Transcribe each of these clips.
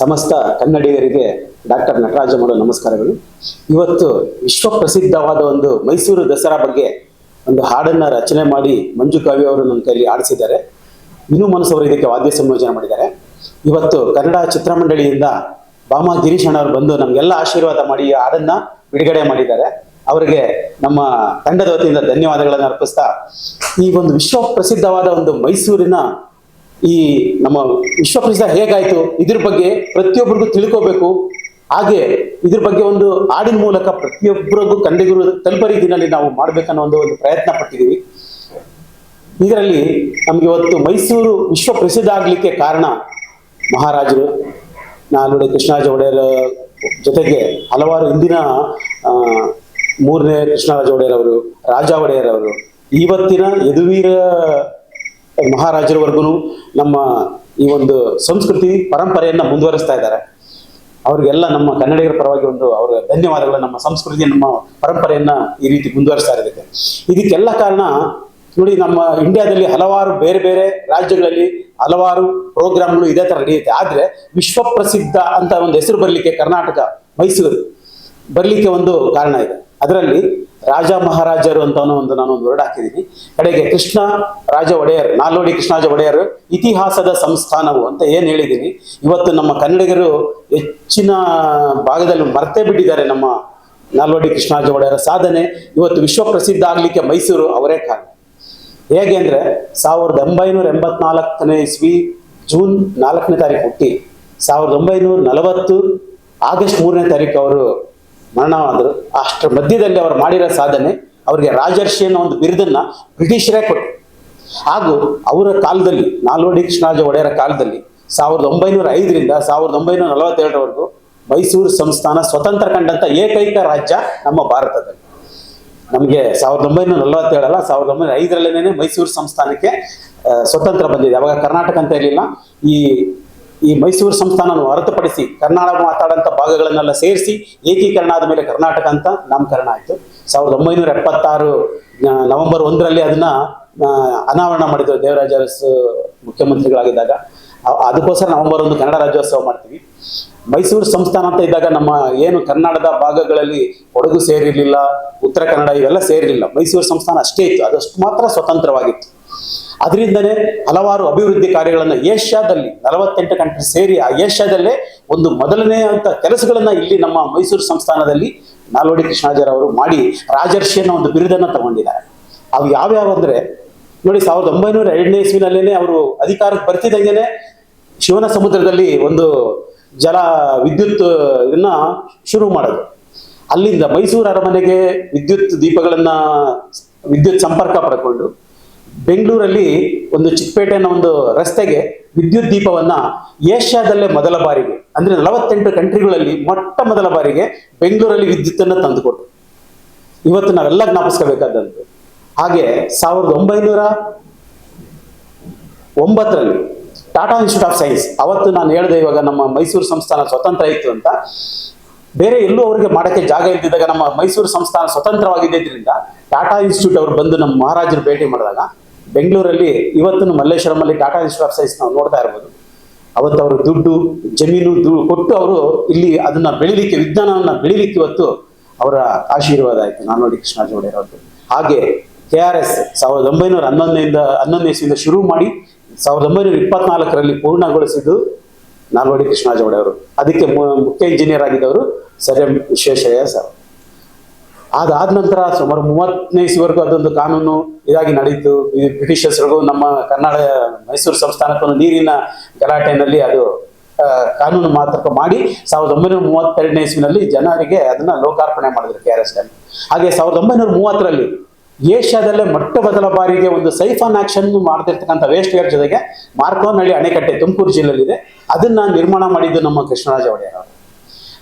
ಸಮಸ್ತ ಕನ್ನಡಿಗರಿಗೆ ಡಾಕ್ಟರ್ ನಟರಾಜ ಮಾಡೋ ನಮಸ್ಕಾರಗಳು. ಇವತ್ತು ವಿಶ್ವ ಪ್ರಸಿದ್ಧವಾದ ಒಂದು ಮೈಸೂರು ದಸರಾ ಬಗ್ಗೆ ಒಂದು ಹಾಡನ್ನ ರಚನೆ ಮಾಡಿ ಮಂಜು ಕಾವ್ಯ ಅವರು ನನ್ನ ಕೈಯಲ್ಲಿ ಆಡಿಸಿದ್ದಾರೆ ವಿನು ಮನಸ್ಸು ಅವರು ಇದಕ್ಕೆ ವಾದ್ಯ ಸಂಯೋಜನೆ ಮಾಡಿದ್ದಾರೆ. ಇವತ್ತು ಕನ್ನಡ ಚಿತ್ರಮಂಡಳಿಯಿಂದ ಬಾಮ ಗಿರೀಶ್ ಅಣ್ಣವರು ಬಂದು ನಮಗೆಲ್ಲ ಆಶೀರ್ವಾದ ಮಾಡಿ ಈ ಹಾಡನ್ನ ಬಿಡುಗಡೆ ಮಾಡಿದ್ದಾರೆ. ಅವರಿಗೆ ನಮ್ಮ ತಂಡದ ವತಿಯಿಂದ ಧನ್ಯವಾದಗಳನ್ನು ಅರ್ಪಿಸ್ತಾ ಈ ಒಂದು ವಿಶ್ವ ಪ್ರಸಿದ್ಧವಾದ ಒಂದು ಮೈಸೂರಿನ ಈ ನಮ್ಮ ವಿಶ್ವ ಪ್ರಸಿದ್ಧ ಹೇಗಾಯ್ತು? ಇದ್ರ ಬಗ್ಗೆ ಪ್ರತಿಯೊಬ್ಬರಿಗೂ ತಿಳ್ಕೋಬೇಕು. ಹಾಗೆ ಇದ್ರ ಬಗ್ಗೆ ಒಂದು ಹಾಡಿನ ಮೂಲಕ ಪ್ರತಿಯೊಬ್ಬರಿಗೂ ಕಂದಿಗುರು ತಲುಪರಿ ರೀತಿಯಲ್ಲಿ ನಾವು ಮಾಡ್ಬೇಕನ್ನೋ ಒಂದು ಒಂದು ಪ್ರಯತ್ನ ಪಟ್ಟಿದ್ದೀವಿ. ಇದರಲ್ಲಿ ನಮ್ಗೆ ಇವತ್ತು ಮೈಸೂರು ವಿಶ್ವ ಪ್ರಸಿದ್ಧ ಆಗ್ಲಿಕ್ಕೆ ಕಾರಣ ಮಹಾರಾಜರು. ನಾಲ್ವಡಿ ಕೃಷ್ಣರಾಜ ಒಡೆಯರ ಜೊತೆಗೆ ಹಲವಾರು ಇಂದಿನ ಮೂರನೇ ಕೃಷ್ಣರಾಜ ಒಡೆಯರ್ ಅವರು ರಾಜ ಒಡೆಯರ್ ಅವರು ಇವತ್ತಿನ ಯದುವೀರ ಮಹಾರಾಜರವರೆಗೂ ನಮ್ಮ ಈ ಒಂದು ಸಂಸ್ಕೃತಿ ಪರಂಪರೆಯನ್ನ ಮುಂದುವರಿಸ್ತಾ ಇದ್ದಾರೆ. ಅವ್ರಿಗೆಲ್ಲ ನಮ್ಮ ಕನ್ನಡಿಗರ ಪರವಾಗಿ ಒಂದು ಅವರ ಧನ್ಯವಾದಗಳು, ನಮ್ಮ ಸಂಸ್ಕೃತಿ ನಮ್ಮ ಪರಂಪರೆಯನ್ನ ಈ ರೀತಿ ಮುಂದುವರಿಸ್ತಾ ಇರೋದಕ್ಕೆ. ಇದಕ್ಕೆಲ್ಲ ಕಾರಣ ನೋಡಿ ನಮ್ಮ ಇಂಡಿಯಾದಲ್ಲಿ ಹಲವಾರು ಬೇರೆ ಬೇರೆ ರಾಜ್ಯಗಳಲ್ಲಿ ಹಲವಾರು ಪ್ರೋಗ್ರಾಮ್ಗಳು ಇದೇ ತರ ನಡೆಯುತ್ತೆ. ಆದ್ರೆ ವಿಶ್ವ ಪ್ರಸಿದ್ಧ ಅಂತ ಒಂದು ಹೆಸರು ಬರಲಿಕ್ಕೆ ಕರ್ನಾಟಕ ಮೈಸೂರು ಬರಲಿಕ್ಕೆ ಒಂದು ಕಾರಣ ಇದೆ. ಅದರಲ್ಲಿ ರಾಜ ಮಹಾರಾಜರು ಅಂತ ಒಂದು ನಾನು ಒಂದು ವರ್ಡ್ ಹಾಕಿದ್ದೀನಿ. ಕಡೆಗೆ ಕೃಷ್ಣ ರಾಜ ಒಡೆಯರ್ ನಾಲ್ವಡಿ ಕೃಷ್ಣರಾಜ ಒಡೆಯರ್, ಇತಿಹಾಸದ ಸಂಸ್ಥಾನವು ಅಂತ ಏನ್ ಹೇಳಿದ್ದೀನಿ. ಇವತ್ತು ನಮ್ಮ ಕನ್ನಡಿಗರು ಹೆಚ್ಚಿನ ಭಾಗದಲ್ಲಿ ಮರ್ತೇ ಬಿಟ್ಟಿದ್ದಾರೆ ನಮ್ಮ ನಾಲ್ವಡಿ ಕೃಷ್ಣರಾಜ ಒಡೆಯರ ಸಾಧನೆ. ಇವತ್ತು ವಿಶ್ವ ಪ್ರಸಿದ್ಧ ಆಗ್ಲಿಕ್ಕೆ ಮೈಸೂರು ಅವರೇ ಕಾರಣ. ಹೇಗೆ ಅಂದ್ರೆ ಸಾವಿರದ ಒಂಬೈನೂರ ಎಂಬತ್ನಾಲ್ಕನೇ ಇಸ್ವಿ ಜೂನ್ ನಾಲ್ಕನೇ ತಾರೀಕು ಹುಟ್ಟಿ. ಸಾವಿರದ ಒಂಬೈನೂರ ನಲವತ್ತು ಆಗಸ್ಟ್ ಮೂರನೇ ತಾರೀಕು ಅವರು ಮರಣವಾದರು ಅಷ್ಟರ ಮಧ್ಯದಲ್ಲಿ ಅವರು ಮಾಡಿರೋ ಸಾಧನೆ ಅವರಿಗೆ ರಾಜರ್ಷಿ ಅನ್ನೋ ಒಂದು ಬಿರುದನ್ನ ಬ್ರಿಟಿಷರೇ ಕೊಟ್ಟರು. ಹಾಗೂ ಅವರ ಕಾಲದಲ್ಲಿ ನಾಲ್ವಡಿ ಕೃಷ್ಣರಾಜ ಒಡೆಯರ ಕಾಲದಲ್ಲಿ, ಸಾವಿರದ ಒಂಬೈನೂರ ಐದರಿಂದ ಸಾವಿರದ ಒಂಬೈನೂರ ನಲವತ್ತೇಳರವರೆಗೂ ಮೈಸೂರು ಸಂಸ್ಥಾನ ಸ್ವತಂತ್ರ ಕಂಡಂತ ಏಕೈಕ ರಾಜ್ಯ ನಮ್ಮ ಭಾರತದಲ್ಲಿ. ನಮಗೆ ಸಾವಿರದ ಒಂಬೈನೂರ ನಲವತ್ತೇಳಲ್ಲ, ಸಾವಿರದ ಒಂಬೈನೂರ ಐದರಲ್ಲೇನೆ ಮೈಸೂರು ಸಂಸ್ಥಾನಕ್ಕೆ ಸ್ವತಂತ್ರ ಬಂದಿದೆ. ಅವಾಗ ಕರ್ನಾಟಕ ಅಂತ ಇರಲಿಲ್ಲ, ಈ ಈ ಮೈಸೂರು ಸಂಸ್ಥಾನವನ್ನು ಹೊರತುಪಡಿಸಿ ಕರ್ನಾಟಕ ಮಾತಾಡುವಂಥ ಭಾಗಗಳನ್ನೆಲ್ಲ ಸೇರಿಸಿ ಏಕೀಕರಣ ಆದ ಮೇಲೆ ಕರ್ನಾಟಕ ಅಂತ ನಾಮಕರಣ ಆಯಿತು. ಸಾವಿರದ ಒಂಬೈನೂರ ಎಪ್ಪತ್ತಾರು ನವೆಂಬರ್ ಒಂದರಲ್ಲಿ ಅದನ್ನ ಅನಾವರಣ ಮಾಡಿದ್ರು ದೇವರಾಜ ಅರಸು ಮುಖ್ಯಮಂತ್ರಿಗಳಾಗಿದ್ದಾಗ. ಅದಕ್ಕೋಸ್ಕರ ನವೆಂಬರ್ ಒಂದು ಕನ್ನಡ ರಾಜ್ಯೋತ್ಸವ ಮಾಡ್ತೀವಿ. ಮೈಸೂರು ಸಂಸ್ಥಾನ ಅಂತ ಇದ್ದಾಗ ನಮ್ಮ ಏನು ಕನ್ನಡದ ಭಾಗಗಳಲ್ಲಿ ಕೊಡಗು ಸೇರಿರಲಿಲ್ಲ, ಉತ್ತರ ಕನ್ನಡ ಇವೆಲ್ಲ ಸೇರಿರಲಿಲ್ಲ. ಮೈಸೂರು ಸಂಸ್ಥಾನ ಅಷ್ಟೇ ಇತ್ತು. ಅದಷ್ಟು ಮಾತ್ರ ಸ್ವತಂತ್ರವಾಗಿತ್ತು. ಅದರಿಂದನೇ ಹಲವಾರು ಅಭಿವೃದ್ಧಿ ಕಾರ್ಯಗಳನ್ನು ಏಷ್ಯಾದಲ್ಲಿ ನಲವತ್ತೆಂಟು ಕಂಟ್ರಿ ಸೇರಿ ಆ ಏಷ್ಯಾದಲ್ಲೇ ಒಂದು ಮೊದಲನೇ ಅಂತ ಕೆಲಸಗಳನ್ನು ಇಲ್ಲಿ ನಮ್ಮ ಮೈಸೂರು ಸಂಸ್ಥಾನದಲ್ಲಿ ನಾಲ್ವಡಿ ಕೃಷ್ಣಾಚಾರ್ಯ ಮಾಡಿ ರಾಜರ್ಷಿ ಒಂದು ಬಿರುದನ್ನು ತಗೊಂಡಿದ್ದಾರೆ. ಅವು ಯಾವ್ಯಾವ ಅಂದ್ರೆ ನೋಡಿ ಸಾವಿರದ ಒಂಬೈನೂರ ಎರಡನೇ ಇಸ್ವಿನಲ್ಲೇನೆ ಅವರು ಅಧಿಕಾರಕ್ಕೆ ಬರ್ತಿದ್ದಂಗೆನೆ ಶಿವನ ಸಮುದ್ರದಲ್ಲಿ ಒಂದು ಜಲ ವಿದ್ಯುತ್ ಇದನ್ನ ಶುರು ಮಾಡೋದು. ಅಲ್ಲಿಂದ ಮೈಸೂರು ಅರಮನೆಗೆ ವಿದ್ಯುತ್ ದೀಪಗಳನ್ನ, ವಿದ್ಯುತ್ ಸಂಪರ್ಕ ಪಡ್ಕೊಂಡು ಬೆಂಗಳೂರಲ್ಲಿ ಒಂದು ಚಿಕ್ಕಪೇಟೆ ಅನ್ನೋ ಒಂದು ರಸ್ತೆಗೆ ವಿದ್ಯುತ್ ದೀಪವನ್ನ ಏಷ್ಯಾದಲ್ಲೇ ಮೊದಲ ಬಾರಿಗೆ, ಅಂದ್ರೆ ನಲವತ್ತೆಂಟು ಕಂಟ್ರಿಗಳಲ್ಲಿ ಮೊಟ್ಟ ಮೊದಲ ಬಾರಿಗೆ ಬೆಂಗಳೂರಲ್ಲಿ ವಿದ್ಯುತ್ತನ್ನು ತಂದುಕೊಟ್ರು. ಇವತ್ತು ನಾವೆಲ್ಲ ಜ್ಞಾಪಿಸ್ಕೋಬೇಕಾದಂತು ಹಾಗೆ ಸಾವಿರದ ಒಂಬೈನೂರ ಒಂಬತ್ತರಲ್ಲಿ ಟಾಟಾ ಇನ್ಸ್ಟಿಟ್ಯೂಟ್ ಆಫ್ ಸೈನ್ಸ್, ಅವತ್ತು ನಾನು ಹೇಳಿದೆ ಇವಾಗ ನಮ್ಮ ಮೈಸೂರು ಸಂಸ್ಥಾನ ಸ್ವತಂತ್ರ ಇತ್ತು ಅಂತ. ಬೇರೆ ಎಲ್ಲೂ ಅವರಿಗೆ ಮಾಡಕ್ಕೆ ಜಾಗ ಇಲ್ದಿದ್ದಾಗ ನಮ್ಮ ಮೈಸೂರು ಸಂಸ್ಥಾನ ಸ್ವತಂತ್ರವಾಗಿದ್ದರಿಂದ ಟಾಟಾ ಇನ್ಸ್ಟಿಟ್ಯೂಟ್ ಅವರು ಬಂದು ನಮ್ಮ ಮಹಾರಾಜರು ಭೇಟಿ ಮಾಡಿದಾಗ ಬೆಂಗಳೂರಲ್ಲಿ ಇವತ್ತು ಮಲ್ಲೇಶ್ವರಮಲ್ಲಿ ಟಾಟಾ ಇನ್ಸ್ಟಿಟ್ಯೂಟ್ ಆಫ್ ಸೈನ್ಸ್ ನಾವು ನೋಡ್ತಾ ಇರ್ಬೋದು. ಅವತ್ತು ಅವರು ದುಡ್ಡು, ಜಮೀನು ಕೊಟ್ಟು ಅವರು ಇಲ್ಲಿ ಅದನ್ನ ಬೆಳಿಲಿಕ್ಕೆ, ವಿಜ್ಞಾನವನ್ನ ಬೆಳಿಲಿಕ್ಕೆ ಇವತ್ತು ಅವರ ಆಶೀರ್ವಾದ ಆಯ್ತು. ನಾನು ನೋಡಿ ಜೋಡೆ ಅವರು ಹಾಗೆ ಕೆ ಆರ್ ಎಸ್ ಸಾವಿರದ ಒಂಬೈನೂರ ಹನ್ನೊಂದರಿಂದ, ಹನ್ನೊಂದನೇ ಇಸ್ವಿಯಿಂದ ಶುರು ಮಾಡಿ ಸಾವಿರದ ಒಂಬೈನೂರ ಇಪ್ಪತ್ನಾಲ್ಕರಲ್ಲಿ ಪೂರ್ಣಗೊಳಿಸಿದ್ದು ನಾಲ್ವಡಿ ಜೋಡೆ ಅವರು. ಅದಕ್ಕೆ ಮುಖ್ಯ ಇಂಜಿನಿಯರ್ ಆಗಿದ್ದವರು ಸರ್ ಎಂ ವಿಶ್ವೇಶ್ವರಯ್ಯ ಸರ್. ಅದಾದ ನಂತರ ಸುಮಾರು ಮೂವತ್ತನೇ ಇಸ್ವಿವರೆಗೂ ಅದೊಂದು ಕಾನೂನು ಇದಾಗಿ ನಡೀತು. ಈ ಬ್ರಿಟಿಷರ್ಸ್ರಿಗೂ ನಮ್ಮ ಕನ್ನಡ ಮೈಸೂರು ಸಂಸ್ಥಾನಕ್ಕೂ ನೀರಿನ ಗಲಾಟೆನಲ್ಲಿ ಅದು ಕಾನೂನು ಮಾತುಕ ಮಾಡಿ ಸಾವಿರದ ಒಂಬೈನೂರ ಮೂವತ್ತೆರಡನೇ ಇಸ್ವಿನಲ್ಲಿ ಜನರಿಗೆ ಅದನ್ನ ಲೋಕಾರ್ಪಣೆ ಮಾಡಿದ್ರು ಕೆ ಆರ್ ಎಸ್ ಡ್ಯಾಮ್ ಹಾಗೆ ಸಾವಿರದ ಒಂಬೈನೂರ ಮೂವತ್ತರಲ್ಲಿ ಏಷ್ಯಾದಲ್ಲೇ ಮೊಟ್ಟ ಮೊದಲ ಬಾರಿಗೆ ಒಂದು ಸೈಫಾನ್ ಆಕ್ಷನ್ ಮಾಡ್ತಿರ್ತಕ್ಕಂಥ ವೇಸ್ಟ್ ಗೇಟ್ ಜೊತೆಗೆ ಮಾರ್ಕೋನಹಳ್ಳಿ ಅಣೆಕಟ್ಟೆ ತುಮಕೂರು ಜಿಲ್ಲೆಯಲ್ಲಿದೆ. ಅದನ್ನ ನಿರ್ಮಾಣ ಮಾಡಿದ್ದು ನಮ್ಮ ಕೃಷ್ಣರಾಜ ಒಡೆಯರ್ ಅವರು.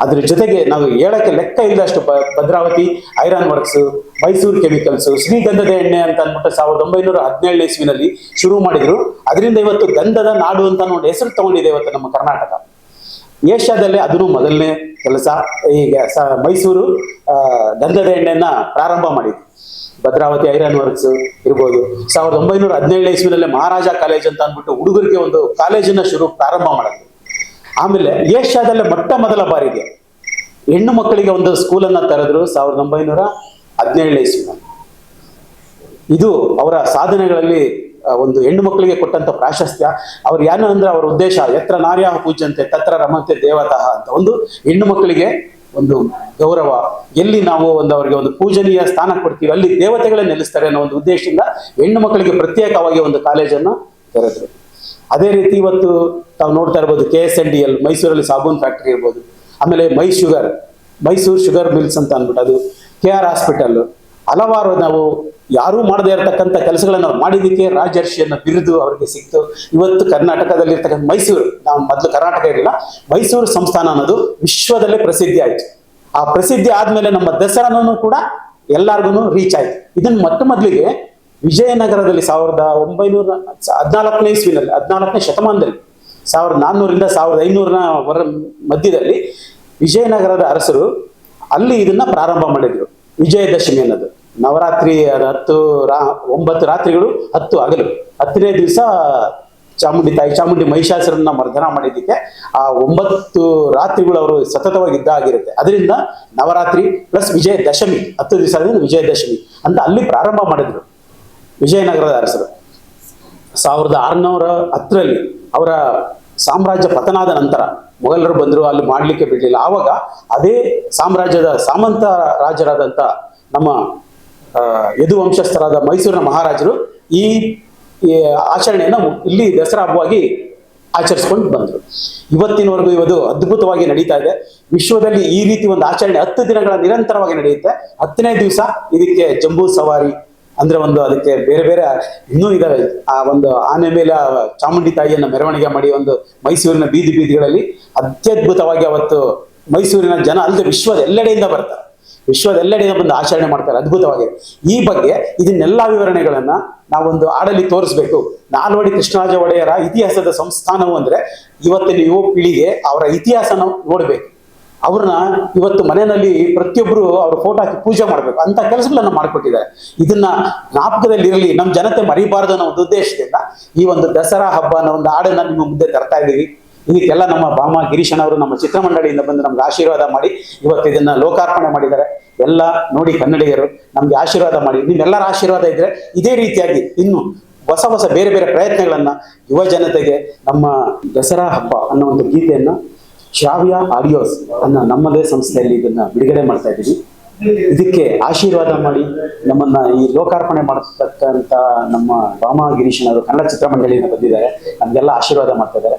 ಅದ್ರ ಜೊತೆಗೆ ನಾವು ಹೇಳಕ್ಕೆ ಲೆಕ್ಕ ಇಲ್ಲದಷ್ಟು Bhadravati, iron works, Mysuru chemicals, ಶ್ರೀಗಂಧದ ಎಣ್ಣೆ ಅಂತ ಅಂದ್ಬಿಟ್ಟು ಸಾವಿರದ ಒಂಬೈನೂರ ಹದಿನೇಳನೇ ಇಸ್ವಿನಲ್ಲಿ ಶುರು ಮಾಡಿದ್ರು. ಅದರಿಂದ ಇವತ್ತು ಗಂಧದ ನಾಡು ಅಂತ ಒಂದು ಹೆಸರು ತಗೊಂಡಿದೆ ಇವತ್ತು ನಮ್ಮ ಕರ್ನಾಟಕ. ಏಷ್ಯಾದಲ್ಲೇ ಅದನ್ನು ಮೊದಲನೇ ಕೆಲಸ. ಈಗ ಮೈಸೂರು ಗಂಧದ ಎಣ್ಣೆಯನ್ನ ಪ್ರಾರಂಭ ಮಾಡಿದ್ರು ಭದ್ರಾವತಿ, ಐರನ್ ವರ್ಕ್ಸ್ ಇರ್ಬೋದು. ಸಾವಿರದ ಒಂಬೈನೂರ ಹದಿನೇಳನೇ ಇಸ್ವಿನಲ್ಲೇ ಮಹಾರಾಜ ಕಾಲೇಜ್ ಅಂತ ಅಂದ್ಬಿಟ್ಟು ಹುಡುಗರಿಗೆ ಒಂದು ಕಾಲೇಜನ್ನ ಶುರು ಪ್ರಾರಂಭ ಮಾಡಿದ್ರು. ಆಮೇಲೆ ಏಷ್ಯಾದಲ್ಲೇ ಮೊಟ್ಟ ಮೊದಲ ಬಾರಿಗೆ ಹೆಣ್ಣು ಮಕ್ಕಳಿಗೆ ಒಂದು ಸ್ಕೂಲನ್ನ ತೆರೆದ್ರು ಸಾವಿರದ ಒಂಬೈನೂರ ಹದಿನೇಳನೇ ಇಸ್ವಿನಲ್ಲಿ ಇದು ಅವರ ಸಾಧನೆಗಳಲ್ಲಿ ಒಂದು ಹೆಣ್ಣು ಮಕ್ಕಳಿಗೆ ಕೊಟ್ಟಂತ ಪ್ರಾಶಸ್ತ್ಯ. ಅವ್ರು ಏನು ಅಂದ್ರೆ ಅವರ ಉದ್ದೇಶ ಎತ್ರ ನಾರ್ಯ ಪೂಜ್ಯಂತೆ ತತ್ರ ರಮಂತೆ ದೇವತಃ ಅಂತ ಒಂದು ಹೆಣ್ಣು ಮಕ್ಕಳಿಗೆ ಒಂದು ಗೌರವ. ಎಲ್ಲಿ ನಾವು ಒಂದು ಅವರಿಗೆ ಒಂದು ಪೂಜನೀಯ ಸ್ಥಾನ ಕೊಡ್ತೀವಿ, ಅಲ್ಲಿ ದೇವತೆಗಳೇ ನೆಲೆಸ್ತಾರೆ ಅನ್ನೋ ಒಂದು ಉದ್ದೇಶದಿಂದ ಹೆಣ್ಣು ಮಕ್ಕಳಿಗೆ ಪ್ರತ್ಯೇಕವಾಗಿ ಒಂದು ಕಾಲೇಜನ್ನು ತೆರೆದ್ರು. ಅದೇ ರೀತಿ ಇವತ್ತು ತಾವು ನೋಡ್ತಾ ಇರ್ಬೋದು K S N D L ಮೈಸೂರಲ್ಲಿ ಸಾಬೂನ್ ಫ್ಯಾಕ್ಟ್ರಿ ಇರ್ಬೋದು. ಆಮೇಲೆ my sugar Mysuru sugar mills ಅಂತ ಅಂದ್ಬಿಟ್ಟು ಅದು ಕೆ ಆರ್ ಹಾಸ್ಪಿಟಲ್ ಹಲವಾರು ನಾವು ಯಾರೂ ಮಾಡದೇ ಇರತಕ್ಕಂಥ ಕೆಲಸಗಳನ್ನು ಅವ್ರು ಮಾಡಿದ್ದಕ್ಕೆ ರಾಜರ್ಷಿಯನ್ನ ಬಿರುದು ಅವರಿಗೆ ಸಿಕ್ತು. ಇವತ್ತು ಕರ್ನಾಟಕದಲ್ಲಿ ಇರ್ತಕ್ಕಂಥ ಮೈಸೂರು, ನಾವು ಮೊದಲು ಕರ್ನಾಟಕ ಇರಲಿಲ್ಲ, ಮೈಸೂರು ಸಂಸ್ಥಾನ ಅನ್ನೋದು ವಿಶ್ವದಲ್ಲೇ ಪ್ರಸಿದ್ಧಿ ಆಯಿತು. ಆ ಪ್ರಸಿದ್ಧಿ ಆದ್ಮೇಲೆ ನಮ್ಮ ದಸರಾನೂ ಕೂಡ ಎಲ್ಲಾರ್ಗು ರೀಚ್ ಆಯ್ತು. ಇದನ್ನ ಮೊಟ್ಟ ಮೊದಲಿಗೆ ವಿಜಯನಗರದಲ್ಲಿ ಸಾವಿರದ ಒಂಬೈನೂರ ಹದಿನಾಲ್ಕನೇ ಇಸ್ವಿನಲ್ಲಿ, ಹದಿನಾಲ್ಕನೇ ಶತಮಾನದಲ್ಲಿ, ಸಾವಿರದ ನಾನ್ನೂರಿಂದ ಸಾವಿರದ ಐನೂರನ ವರ ಮಧ್ಯದಲ್ಲಿ ವಿಜಯನಗರದ ಅರಸರು ಅಲ್ಲಿ ಇದನ್ನ ಪ್ರಾರಂಭ ಮಾಡಿದ್ರು. ವಿಜಯದಶಮಿ ಅನ್ನೋದು. ನವರಾತ್ರಿ ಹತ್ತು ರಾ, ಒಂಬತ್ತು ರಾತ್ರಿಗಳು ಹತ್ತು ಹಗಲು. ಹತ್ತನೇ ದಿವಸ ಚಾಮುಂಡಿ ತಾಯಿ ಚಾಮುಂಡಿ ಮಹಿಷಾಸುರನ್ನ ಮರ್ದನ ಮಾಡಿದ್ದಕ್ಕೆ ಆ ಒಂಬತ್ತು ರಾತ್ರಿಗಳು ಅವರು ಸತತವಾಗಿ ಇದ್ದ ಆಗಿರುತ್ತೆ ಅದರಿಂದ ನವರಾತ್ರಿ ಪ್ಲಸ್ ವಿಜಯದಶಮಿ, ಹತ್ತು ದಿವಸ ವಿಜಯದಶಮಿ ಅಂತ ಅಲ್ಲಿ ಪ್ರಾರಂಭ ಮಾಡಿದ್ರು. ವಿಜಯನಗರದ ಅರಸರು. ಸಾವಿರದ ಆರುನೂರ ಹತ್ತರಲ್ಲಿ ಅವರ ಸಾಮ್ರಾಜ್ಯ ಪತನಾದ ನಂತರ ಮೊಘಲರು ಬಂದರು, ಅಲ್ಲಿ ಮಾಡಲಿಕ್ಕೆ ಬಿಡಲಿಲ್ಲ. ಆವಾಗ ಅದೇ ಸಾಮ್ರಾಜ್ಯದ ಸಾಮಂತ ರಾಜರಾದಂಥ ನಮ್ಮ ಯದುವಂಶಸ್ಥರಾದ ಯದು ವಂಶಸ್ಥರಾದ ಮೈಸೂರಿನ ಮಹಾರಾಜರು ಈ ಆಚರಣೆಯನ್ನು ಇಲ್ಲಿ ದಸರಾ ಹಬ್ಬವಾಗಿ ಆಚರಿಸ್ಕೊಂಡು ಬಂದರು. ಇವತ್ತಿನವರೆಗೂ ಇವತ್ತು ಅದ್ಭುತವಾಗಿ ನಡೀತಾ ಇದೆ. ವಿಶ್ವದಲ್ಲಿ ಈ ರೀತಿ ಒಂದು ಆಚರಣೆ ಹತ್ತು ದಿನಗಳ ನಿರಂತರವಾಗಿ ನಡೆಯುತ್ತೆ. ಹತ್ತನೇ ದಿವಸ ಇದಕ್ಕೆ ಜಂಬೂ ಸವಾರಿ ಅಂದ್ರೆ ಒಂದು ಅದಕ್ಕೆ ಬೇರೆ ಬೇರೆ ಇನ್ನೂ ಇದಾವೆ. ಆ ಒಂದು ಆನೆ ಮೇಲೆ ಚಾಮುಂಡಿ ತಾಯಿಯನ್ನ ಮೆರವಣಿಗೆ ಮಾಡಿ ಒಂದು ಮೈಸೂರಿನ ಬೀದಿ ಬೀದಿಗಳಲ್ಲಿ ಅತ್ಯದ್ಭುತವಾಗಿ ಅವತ್ತು ಮೈಸೂರಿನ ಜನ, ಅಲ್ಲದೆ ವಿಶ್ವದ ಎಲ್ಲೆಡೆಯಿಂದ ಬರ್ತಾರೆ. ವಿಶ್ವದ ಎಲ್ಲೆಡೆಯಿಂದ ಬಂದು ಆಚರಣೆ ಮಾಡ್ತಾರೆ ಅದ್ಭುತವಾಗಿದೆ ಈ ಬಗ್ಗೆ ಇದನ್ನೆಲ್ಲ ವಿವರಣೆಗಳನ್ನ ನಾವೊಂದು ಆಡಲಿ ತೋರಿಸ್ಬೇಕು. ನಾಲ್ವಡಿ ಕೃಷ್ಣರಾಜ ಒಡೆಯರ ಇತಿಹಾಸದ ಸಂಸ್ಥಾನವು ಅಂದ್ರೆ ಇವತ್ತಿನ ಯುವ ಪೀಳಿಗೆ ಅವರ ಇತಿಹಾಸನ ನೋಡ್ಬೇಕು. ಅವ್ರನ್ನ ಇವತ್ತು ಮನೆಯಲ್ಲಿ ಪ್ರತಿಯೊಬ್ಬರು ಅವ್ರ ಫೋಟೋ ಹಾಕಿ ಪೂಜೆ ಮಾಡಬೇಕು ಅಂತ ಕೆಲಸಗಳನ್ನ ಮಾಡಿಕೊಟ್ಟಿದ್ದಾರೆ. ಇದನ್ನ ಜ್ಞಾಪಕದಲ್ಲಿ ಇರಲಿ ನಮ್ಮ ಜನತೆ ಮರಿಬಾರದು ಅನ್ನೋ ಒಂದು ಉದ್ದೇಶದಿಂದ ಈ ಒಂದು ದಸರಾ ಹಬ್ಬ ಅನ್ನೋ ಒಂದು ಹಾಡನ್ನ ನಿಮ್ಮ ಮುಂದೆ ತರ್ತಾ ಇದ್ದೀವಿ. ಇದಕ್ಕೆಲ್ಲ ನಮ್ಮ ಭಾಮ ಗಿರೀಶನ್ ಅವರು ನಮ್ಮ ಚಿತ್ರಮಂಡಳಿಯಿಂದ ಬಂದು ನಮ್ಗೆ ಆಶೀರ್ವಾದ ಮಾಡಿ ಇವತ್ತು ಇದನ್ನ ಲೋಕಾರ್ಪಣೆ ಮಾಡಿದ್ದಾರೆ. ಎಲ್ಲ ನೋಡಿ ಕನ್ನಡಿಗರು, ನಮ್ಗೆ ಆಶೀರ್ವಾದ ಮಾಡಿ. ನಿಮ್ಮೆಲ್ಲರ ಆಶೀರ್ವಾದ ಇದ್ರೆ ಇದೇ ರೀತಿಯಾಗಿ ಇನ್ನು ಹೊಸ ಹೊಸ ಬೇರೆ ಬೇರೆ ಪ್ರಯತ್ನಗಳನ್ನ ಯುವ ಜನತೆಗೆ ನಮ್ಮ ದಸರಾ ಹಬ್ಬ ಅನ್ನೋ ಒಂದು ಗೀತೆಯನ್ನ ಶ್ರಾವ್ಯ ಆಡಿಯೋಸ್ ಅನ್ನ ನಮ್ಮದೇ ಸಂಸ್ಥೆಯಲ್ಲಿ ಇದನ್ನ ಬಿಡುಗಡೆ ಮಾಡ್ತಾ ಇದ್ದೀವಿ. ಇದಕ್ಕೆ ಆಶೀರ್ವಾದ ಮಾಡಿ ನಮ್ಮನ್ನ ಈ ಲೋಕಾರ್ಪಣೆ ಮಾಡತಕ್ಕಂತ ನಮ್ಮ ರಾಮ ಗಿರೀಶನ್ ಅವರು ಕನ್ನಡ ಚಿತ್ರಮಂಡಳಿಯಿಂದ ಬಂದಿದ್ದಾರೆ. ನಮ್ಗೆಲ್ಲ ಆಶೀರ್ವಾದ ಮಾಡ್ತಾ ಇದ್ದಾರೆ.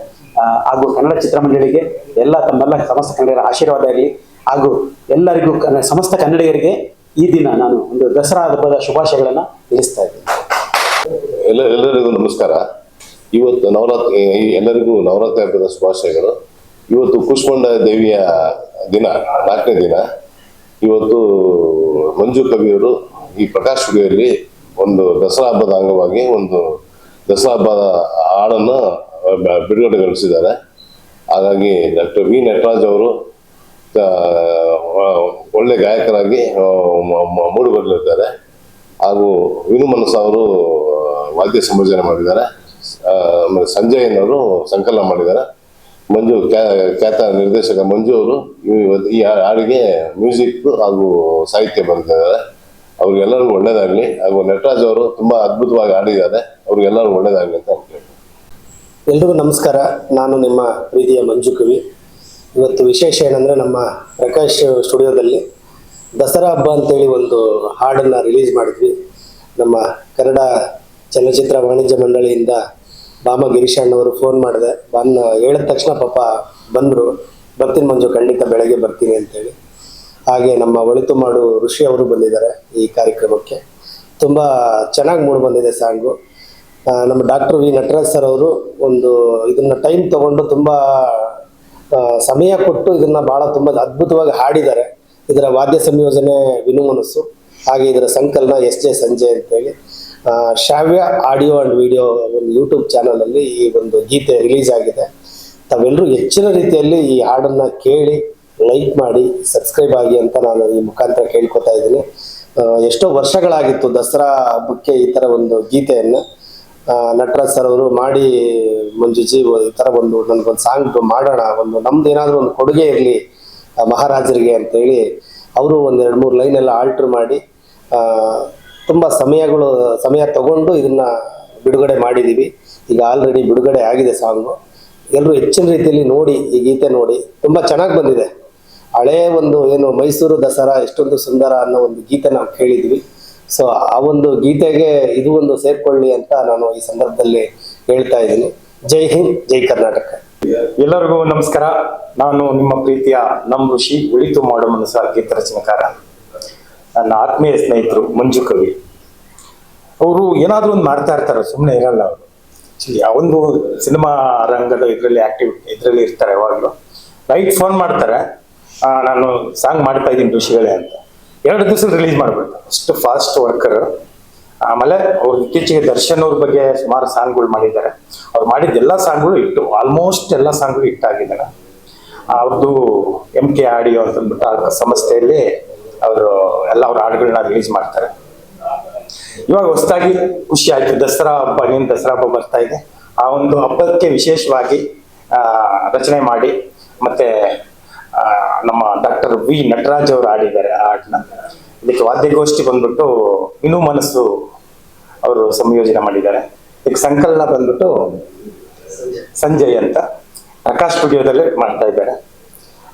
ಹಾಗೂ ಕನ್ನಡ ಚಿತ್ರಮಂಡಳಿಗೆ ಎಲ್ಲ ತಮ್ಮೆಲ್ಲ ಸಮಸ್ತ ಕನ್ನಡಿಗರ ಆಶೀರ್ವಾದ ಇರಲಿ. ಹಾಗೂ ಎಲ್ಲರಿಗೂ ಸಮಸ್ತ ಕನ್ನಡಿಗರಿಗೆ ಈ ದಿನ ನಾನು ಒಂದು ದಸರಾ ಹಬ್ಬದ ಶುಭಾಶಯಗಳನ್ನ ತಿಳಿಸ್ತಾ ಇದ್ದೀನಿ. ಎಲ್ಲ, ಎಲ್ಲರಿಗೂ ನಮಸ್ಕಾರ. ಇವತ್ತು ನವರಾತ್ರಿ ಎಲ್ಲರಿಗೂ ನವರಾತ್ರಿ ಹಬ್ಬದ ಶುಭಾಶಯಗಳು. ಇವತ್ತು ಕುಷ್ಮಂಡ ದೇವಿಯ ದಿನ, ನಾಲ್ಕನೇ ದಿನ. ಇವತ್ತು ಮಂಜು ಕವಿಯವರು ಈ ಪ್ರಕಾಶ್ ಸ್ಟುಡಿಯೋದಲ್ಲಿ ಒಂದು ದಸರಾ ಹಬ್ಬದ ಅಂಗವಾಗಿ ಒಂದು ದಸರಾ ಹಬ್ಬದ ಹಾಡನ್ನು ಬಿಡುಗಡೆಗೊಳಿಸಿದ್ದಾರೆ ಹಾಗಾಗಿ ಡಾಕ್ಟರ್ ವಿ ನಟರಾಜ್ ಅವರು ಒಳ್ಳೆ ಗಾಯಕರಾಗಿ ಮೂಡಿ ಬರಲಿದ್ದಾರೆ. ಹಾಗೂ ವಿನು ಮನಸ್ಸು ಅವರು ವಾದ್ಯ ಸಂಭೋಜನೆ ಮಾಡಿದ್ದಾರೆ. ಆಮೇಲೆ ಸಂಜಯನವರು ಸಂಕಲನ ಮಾಡಿದ್ದಾರೆ. ಮಂಜು ಖ್ಯಾ- ಖ್ಯಾತ ನಿರ್ದೇಶಕ ಮಂಜು ಅವರು ಈ- ಹಾಡಿಗೆ ಮ್ಯೂಸಿಕ್ ಹಾಗೂ ಸಾಹಿತ್ಯ ಬರೆದಿದ್ದಾರೆ. ಅವ್ರಿಗೆಲ್ಲರಿಗೂ ಒಳ್ಳೇದಾಗ್ಲಿ. ಹಾಗೂ ನಟರಾಜ್ ಅವರು ತುಂಬಾ ಅದ್ಭುತವಾಗಿ ಹಾಡಿದ್ದಾರೆ. ಅವ್ರಿಗೆಲ್ಲರಿಗೂ ಒಳ್ಳೇದಾಗ್ಲಿ ಅಂತ ಹೇಳಿ ಎಲ್ರಿಗೂ ನಮಸ್ಕಾರ. ನಾನು ನಿಮ್ಮ ಪ್ರೀತಿಯ ಮಂಜು ಕವಿ. ಇವತ್ತು ವಿಶೇಷ ಏನಂದರೆ ನಮ್ಮ ಪ್ರಕಾಶ್ ಸ್ಟುಡಿಯೋದಲ್ಲಿ ದಸರಾ ಹಬ್ಬ ಅಂತೇಳಿ ಒಂದು ಹಾಡನ್ನು ರಿಲೀಸ್ ಮಾಡಿದ್ವಿ. ನಮ್ಮ ಕನ್ನಡ ಚಲನಚಿತ್ರ ವಾಣಿಜ್ಯ ಮಂಡಳಿಯಿಂದ ಬಾಮ ಗಿರೀಶ್ ಅಣ್ಣವರು ಫೋನ್ ಮಾಡಿದೆ. ಬಂದ, ಹೇಳಿದ ತಕ್ಷಣ ಪಾಪ ಬಂದರು. ಬರ್ತೀನಿ ಮಂಜು, ಖಂಡಿತ ಬೆಳಗ್ಗೆ ಬರ್ತೀನಿ ಅಂತೇಳಿ. ಹಾಗೆ ನಮ್ಮ ಒಳಿತು ಮಾಡು ಋಷಿ ಅವರು ಬಂದಿದ್ದಾರೆ ಈ ಕಾರ್ಯಕ್ರಮಕ್ಕೆ. ತುಂಬ ಚೆನ್ನಾಗಿ ಮೂಡಿ ಬಂದಿದೆ ಸಾಂಗು. ನಮ್ಮ ಡಾಕ್ಟರ್ ವಿ ನಟರಾಜ್ ಸರ್ ಅವರು ಒಂದು ಇದನ್ನ ಟೈಮ್ ತಗೊಂಡು ತುಂಬ ಸಮಯ ಕೊಟ್ಟು ಇದನ್ನ ಬಹಳ ತುಂಬ ಅದ್ಭುತವಾಗಿ ಹಾಡಿದ್ದಾರೆ. ಇದರ ವಾದ್ಯ ಸಂಯೋಜನೆ ವಿನು ಮನಸ್ಸು, ಹಾಗೆ ಇದರ ಸಂಕಲನ ಎಸ್ ಜೆ ಸಂಜೆ ಅಂತೇಳಿ. ಶ್ರಾವ್ಯ ಆಡಿಯೋ ಅಂಡ್ ವಿಡಿಯೋ ಒಂದು ಯೂಟ್ಯೂಬ್ ಚಾನಲಲ್ಲಿ ಈ ಒಂದು ಗೀತೆ ರಿಲೀಸ್ ಆಗಿದೆ. ತಾವೆಲ್ಲರೂ ಹೆಚ್ಚಿನ ರೀತಿಯಲ್ಲಿ ಈ ಹಾಡನ್ನು ಕೇಳಿ, ಲೈಕ್ ಮಾಡಿ, ಸಬ್ಸ್ಕ್ರೈಬ್ ಆಗಿ ಅಂತ ನಾನು ಈ ಮುಖಾಂತರ ಕೇಳ್ಕೊತಾ ಇದ್ದೀನಿ. ಎಷ್ಟೋ ವರ್ಷಗಳಾಗಿತ್ತು ದಸರಾ ಹಬ್ಬಕ್ಕೆ ಈ ಥರ ಒಂದು ಗೀತೆಯನ್ನು. ನಟರಾಜ್ ಸರ್ ಅವರು ಮಾಡಿ, ಮಂಜುಜಿ, ಈ ಥರ ಒಂದು ನನಗೊಂದು ಸಾಂಗ್ ಮಾಡೋಣ, ಒಂದು ನಮ್ದು ಏನಾದರೂ ಒಂದು ಕೊಡುಗೆ ಇರಲಿ ಮಹಾರಾಜರಿಗೆ ಅಂತೇಳಿ ಅವರು ಒಂದು ಎರಡು ಮೂರು ಲೈನ್ ಎಲ್ಲ ಆಲ್ಟ್ರ್ ಮಾಡಿ ತುಂಬ ಸಮಯಗಳು, ಸಮಯ ತಗೊಂಡು ಇದನ್ನ ಬಿಡುಗಡೆ ಮಾಡಿದ್ದೀವಿ ಈಗ ಆಲ್ರೆಡಿ ಬಿಡುಗಡೆ ಆಗಿದೆ ಸಾಂಗು ಎಲ್ಲರೂ ಹೆಚ್ಚಿನ ರೀತಿಯಲ್ಲಿ ನೋಡಿ, ಈ ಗೀತೆ ನೋಡಿ. ತುಂಬ ಚೆನ್ನಾಗಿ ಬಂದಿದೆ. ಹಳೇ ಒಂದು ಏನು ಮೈಸೂರು ದಸರಾ, ಎಷ್ಟೊಂದು ಸುಂದರ ಅನ್ನೋ ಒಂದು ಗೀತೆ ನಾವು ಕೇಳಿದ್ವಿ. ಸೊ ಆ ಒಂದು ಗೀತೆಗೆ ಇದು ಒಂದು ಸೇರ್ಕೊಳ್ಳಿ ಅಂತ ನಾನು ಈ ಸಂದರ್ಭದಲ್ಲಿ ಹೇಳ್ತಾ ಇದ್ದೀನಿ. ಜೈ ಹಿಂದ್, ಜೈ ಕರ್ನಾಟಕ. ಎಲ್ಲರಿಗೂ ನಮಸ್ಕಾರ. ನಾನು ನಿಮ್ಮ ಪ್ರೀತಿಯ ನಮ್ಮ ಋಷಿ, ಉಳಿತು ಮಾಡೋ ಮನಸ್ಸ ಗೀತ ರಚನೆಕಾರ. ನನ್ನ ಆತ್ಮೀಯ ಸ್ನೇಹಿತರು ಮಂಜು ಕವಿ ಅವರು ಏನಾದರೂ ಒಂದು ಮಾಡ್ತಾ ಇರ್ತಾರೆ ಸುಮ್ಮನೆ ಇರಲ್ಲ ಅವರು. ಒಂದು ಸಿನಿಮಾ ರಂಗದ ಇದರಲ್ಲಿ ಆಕ್ಟಿವ್ ಇದರಲ್ಲಿ ಇರ್ತಾರೆ ಯಾವಾಗಲೂ. ರೈಟ್ ಫೋನ್ ಮಾಡ್ತಾರೆ ನಾನು ಸಾಂಗ್ ಮಾಡ್ತಾ ಇದ್ದೀನಿ ಋಷಿಗಳೇ ಅಂತ. ಎರಡು ದಿವಸ ರಿಲೀಸ್ ಮಾಡ್ಬಿಡ್ತಾರೆ. ಅಷ್ಟು ಫಾಸ್ಟ್ ವರ್ಕರ್ ಆಮೇಲೆ ಅವ್ರು ಇತ್ತೀಚೆಗೆ ದರ್ಶನ್ ಅವ್ರ ಬಗ್ಗೆ ಸುಮಾರು ಸಾಂಗ್ಗಳು ಮಾಡಿದ್ದಾರೆ. ಅವ್ರು ಮಾಡಿದ ಎಲ್ಲ ಸಾಂಗ್ಗಳು ಇಟ್ಟು ಆಲ್ಮೋಸ್ಟ್ ಎಲ್ಲ ಸಾಂಗ್ಗಳು ಇಟ್ಟಾಗಿದ್ದಾರೆ ಅವ್ರದ್ದು ಎಂ ಕೆ ಆಡಿಯೋ ಅಂತಂದ್ಬಿಟ್ಟು ಆ ಸಂಸ್ಥೆಯಲ್ಲಿ ಅವರು ಎಲ್ಲ ಅವ್ರ ಹಾಡುಗಳನ್ನ ರಿಲೀಸ್ ಮಾಡ್ತಾರೆ. ಇವಾಗ ಹೊಸದಾಗಿ ಖುಷಿ ಆಯ್ತು. ದಸರಾ ಹಬ್ಬ, ನೀನ್ ದಸರಾ ಹಬ್ಬ ಬರ್ತಾ ಇದೆ. ಆ ಒಂದು ಹಬ್ಬಕ್ಕೆ ವಿಶೇಷವಾಗಿ ರಚನೆ ಮಾಡಿ ಮತ್ತೆ ನಮ್ಮ ಡಾಕ್ಟರ್ ವಿ ನಟರಾಜ್ ಅವರು ಆಡಿದ್ದಾರೆ ಆ ಹಾಡನ್ನ. ಇದಕ್ಕೆ ವಾದ್ಯಗೋಷ್ಠಿ ಬಂದ್ಬಿಟ್ಟು ಇನ್ನು ಮನಸ್ಸು ಅವರು ಸಂಯೋಜನೆ ಮಾಡಿದ್ದಾರೆ. ಇದಕ್ಕೆ ಸಂಕಲನ ಬಂದ್ಬಿಟ್ಟು ಸಂಜಯ್ ಅಂತ ಪ್ರಕಾಶ್ ಸ್ಟುಡಿಯೋದಲ್ಲಿ ಮಾಡ್ತಾ ಇದ್ದಾರೆ.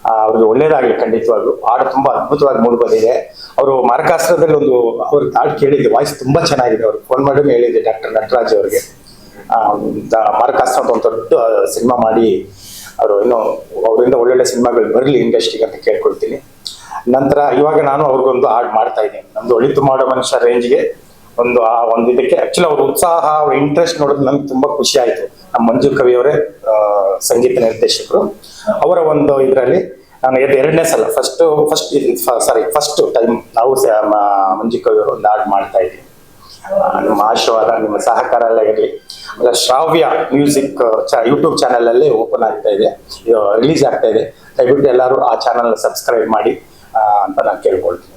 ಅವ್ರಿಗೆ ಒಳ್ಳೇದಾಗಲಿ ಖಂಡಿತವಾಗ್ಲು. ಹಾಡು ತುಂಬಾ ಅದ್ಭುತವಾಗಿ ಮೂಡಿ ಬಂದಿದೆ ಅವರು ಮಾರಕಾಸ್ತ್ರದಲ್ಲಿ ಒಂದು, ಅವ್ರ ಹಾಡು ಕೇಳಿದ್ದೆ ವಾಯ್ಸ್ ತುಂಬಾ ಚೆನ್ನಾಗಿದೆ. ಅವ್ರು ಫೋನ್ ಮಾಡಿ ಹೇಳಿದ್ದೆ ಡಾಕ್ಟರ್ ನಟರಾಜ್ ಅವರಿಗೆ. ಮಾರಕಾಸ್ತ್ರ ಅಂತ ಒಂದು ದೊಡ್ಡ ಸಿನಿಮಾ ಮಾಡಿ ಅವರು ಇನ್ನೂ ಅವರಿಂದ ಒಳ್ಳೊಳ್ಳೆ ಸಿನಿಮಾಗಳು ಬರಲಿ ಇಂಡಸ್ಟ್ರಿಗೆ ಅಂತ ಕೇಳ್ಕೊಳ್ತೀನಿ. ನಂತರ ಇವಾಗ ನಾನು ಅವ್ರಿಗೊಂದು ಹಾಡು ಮಾಡ್ತಾ ಇದ್ದೀನಿ. ನಮ್ದು ಒಳಿತು ಮಾಡೋ ಮನುಷ್ಯ ರೇಂಜ್ಗೆ ಒಂದು, ಆ, ಒಂದು ಇದಕ್ಕೆ ಆಕ್ಚುಲಿ ಅವ್ರ ಉತ್ಸಾಹ, ಅವ್ರ ಇಂಟ್ರೆಸ್ಟ್ ನೋಡೋದು ನಂಗೆ ತುಂಬಾ ಖುಷಿ ಆಯ್ತು. ನಮ್ಮ ಮಂಜು ಕವಿ ಅವರೇ ಸಂಗೀತ ನಿರ್ದೇಶಕರು. ಅವರ ಒಂದು ಇದರಲ್ಲಿ ನಾನು ಎರಡನೇ ಸಲ ಫಸ್ಟ್ ಫಸ್ಟ್ ಸಾರಿ ಫಸ್ಟ್ ಟೈಮ್ ನಾವು ಮಂಜು ಕವಿ ಅವರು ಒಂದು ಹಾಡು ಮಾಡ್ತಾ ಇದ್ದೀವಿ ನಿಮ್ಮ ಆಶೀರ್ವಾದ, ನಿಮ್ಮ ಸಹಕಾರ ಎಲ್ಲ ಇರಲಿ. ಆಮೇಲೆ ಶ್ರಾವ್ಯ ಮ್ಯೂಸಿಕ್ ಯೂಟ್ಯೂಬ್ ಚಾನಲ್ ಅಲ್ಲಿ ಓಪನ್ ಆಗ್ತಾ ಇದೆ. ರಿಲೀಸ್ ಆಗ್ತಾ ಇದೆ. ದಯವಿಟ್ಟು ಎಲ್ಲರೂ ಆ ಚಾನಲ್ ಸಬ್ಸ್ಕ್ರೈಬ್ ಮಾಡಿ ಅಂತ ನಾನು ಕೇಳ್ಕೊಳ್ತೀನಿ.